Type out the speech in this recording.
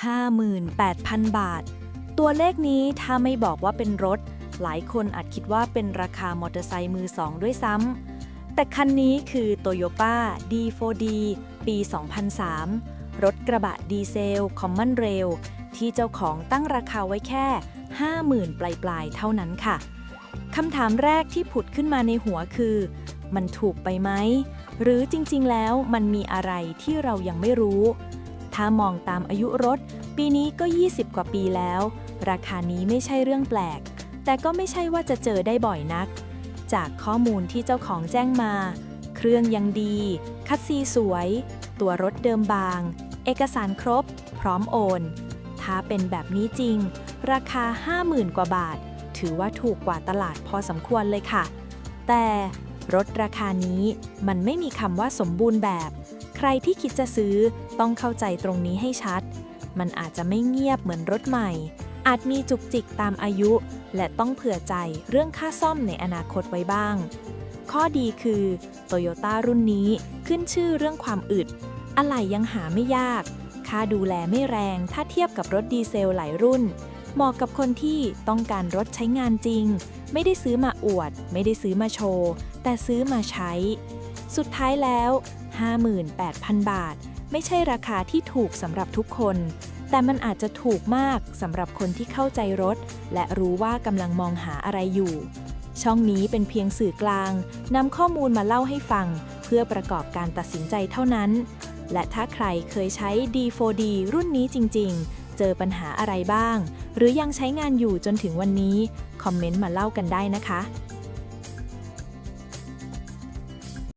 58,000 บาท ตัวเลขนี้ถ้าไม่บอกว่าเป็นรถ หลายคนอาจคิดว่าเป็นราคามอเตอร์ไซค์มือสองด้วยซ้ำ แต่คันนี้คือ Toyota D4D ปี 2003 รถกระบะดีเซล Common Rail ที่เจ้าของตั้งราคาไว้แค่ 50,000 ปลายๆ เท่านั้นค่ะ คำถามแรกที่ผุดขึ้นมาในหัวคือ มันถูกไปไหม หรือจริงๆ แล้วมันมีอะไรที่เรายังไม่รู้ ถ้ามองตามอายุรถ ปีนี้ก็ 20 กว่าปีแล้ว ราคานี้ไม่ใช่เรื่องแปลก แต่ก็ไม่ใช่ว่าจะเจอได้บ่อยนัก จากข้อมูลที่เจ้าของแจ้งมา เครื่องยังดี คัดซีสวย ตัวรถเดิมบาง เอกสารครบ พร้อมโอน ถ้าเป็นแบบนี้จริง ราคา 50,000 กว่าบาท ถือว่าถูกกว่าตลาดพอสมควรเลยค่ะ แต่รถราคานี้มันไม่มีคำว่าสมบูรณ์แบบ ใครที่คิดจะซื้อต้องเข้าใจตรงนี้ให้ชัด มันอาจจะไม่เงียบเหมือนรถใหม่ อาจมีจุกจิกตามอายุ และต้องเผื่อใจเรื่องค่าซ่อมในอนาคตไว้บ้าง ข้อดีคือ Toyota รุ่นนี้ขึ้นชื่อเรื่องความอึด อะไหล่ยังหาไม่ยาก ค่าดูแลไม่แรงถ้าเทียบกับรถดีเซลหลายรุ่น เหมาะกับคนที่ต้องการรถใช้งานจริง ไม่ได้ซื้อมาอวด ไม่ได้ซื้อมาโชว์ แต่ซื้อมาใช้ สุดท้ายแล้ว 58,000 บาท ไม่ใช่ราคาที่ถูกสำหรับทุกคน แต่มันอาจจะถูกมากสำหรับคนที่เข้าใจรถ และรู้ว่ากำลังมองหาอะไรอยู่ ช่องนี้เป็นเพียงสื่อกลางนำข้อมูลมาเล่าให้ฟัง เพื่อประกอบการตัดสินใจเท่านั้น และถ้าใครเคยใช้ D4D รุ่นนี้จริง ๆ เจอปัญหาอะไรบ้าง หรือยังใช้งานอยู่จนถึงวันนี้ คอมเมนต์มาเล่ากันได้นะคะ